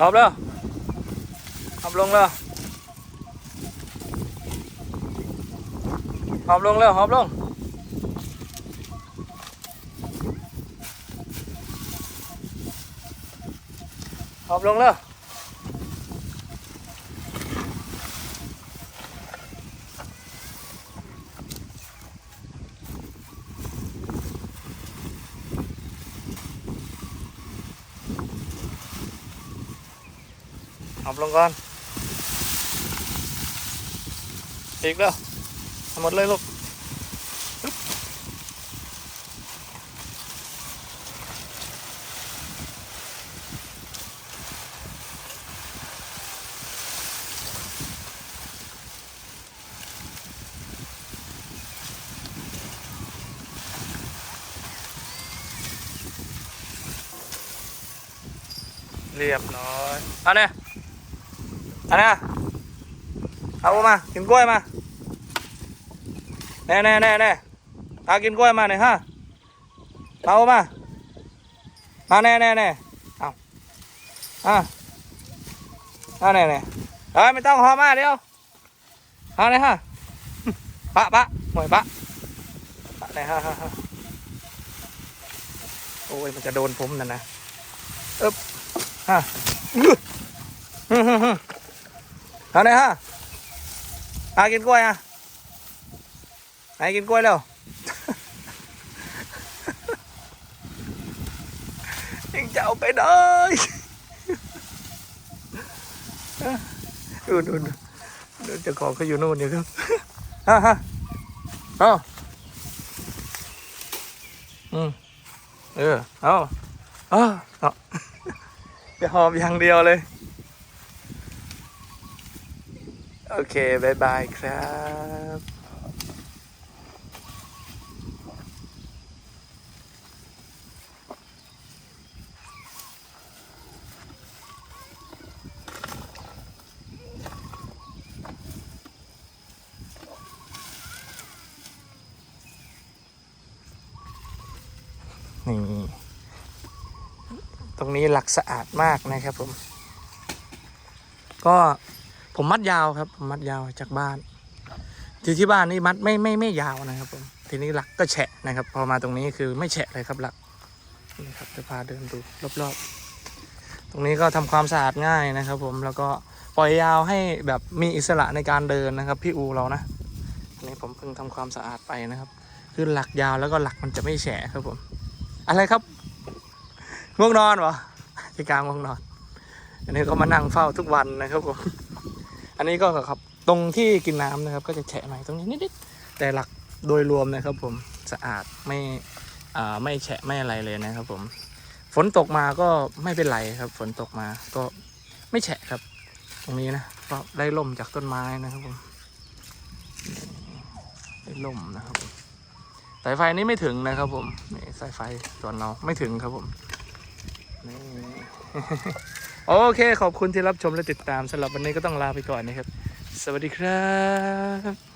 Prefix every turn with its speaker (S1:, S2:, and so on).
S1: หอบแล้วหอบลงแล้วหอบลงแล้วหอบลงหอบลงแล้ว อบลงก่อน อีกแล้วหมดเลยลูกเรียบร้อยเอาเนี่ย อาเนี่ยเอามา กินกล้วยมาแน่แน่แน่แน่เอากินกล้วยมาหน่อยฮะเอามา มาแน่แน่แน่เอาอะเอาแน่แน่เอ้ยไม่ต้องหอมาเดี๋ยวเอาเลยฮะปะปะหมวยปะปะเลยฮะฮะฮะโอ้ยมันจะโดนผมนั่นนะเอ๊บฮะฮึฮึฮึ เอาไหนฮะอากินกล้วยอะไหนกินกล้วยเร็วยังจะเอาไปได้ดูดูดูดูจ้าของเขาอยู่นู่นอยู่ครับฮะฮะเอาอืมเออเอาเอาเอาจะหอมอย่างเดียวเลย โอเคบายบายครับนี่ตรงนี้หลักสะอาดมากนะครับผม ก็ ผมมัดยาวครับผมมัดยาวจากบ้านที่ที่บ้านนี่มัดไม่ไม่ไม่ยาวนะครับผมทีนี้หลักก็แฉะนะครับ พอมาตรงนี้คือไม่แฉะเลยครับหลักนี่ครับจะพาเดินดูรอบๆ ตรงนี้ก็ทำความสะอาดง่ายนะครับ ผมแล้วก็ปล่อยยาวให้แบบมีอิสระในการเดินนะครับพี่อูเรานะอันนี้ผมเพิ่งทำความสะอาดไปนะครับ คือหลักยาวแล้วก็หลักมันจะไม่แฉะครับผม อะไรครับง่วงนอนเหรอพี่กลางง่วงนอน อันนี้ก็มานั่งเฝ้าทุกวันนะครับผม อันนี้ก็ครับตรงที่กินน้ำนะครับ ก็จะแฉะหน่อยตรงนี้นิดๆแต่หลักโดยรวมนะครับ ผมสะอาดไม่อ่าไม่แฉะไม่อะไรเลยนะครับผมฝนตกมาก็ไม่เป็นไรครับ ฝนตกมาก็ไม่แฉะครับ ตรงนี้นะก็ได้ล่มจากต้นไม้นะครับผมได้ล่มนะครับผมสายไฟนี้ไม่ถึงนะครับ ผมนี่สายไฟส่วนเราไม่ถึงครับผมนี่ โอเค ขอบคุณที่รับชมและติดตามสำหรับวันนี้ก็ต้องลาไปก่อนนะครับ สวัสดีครับ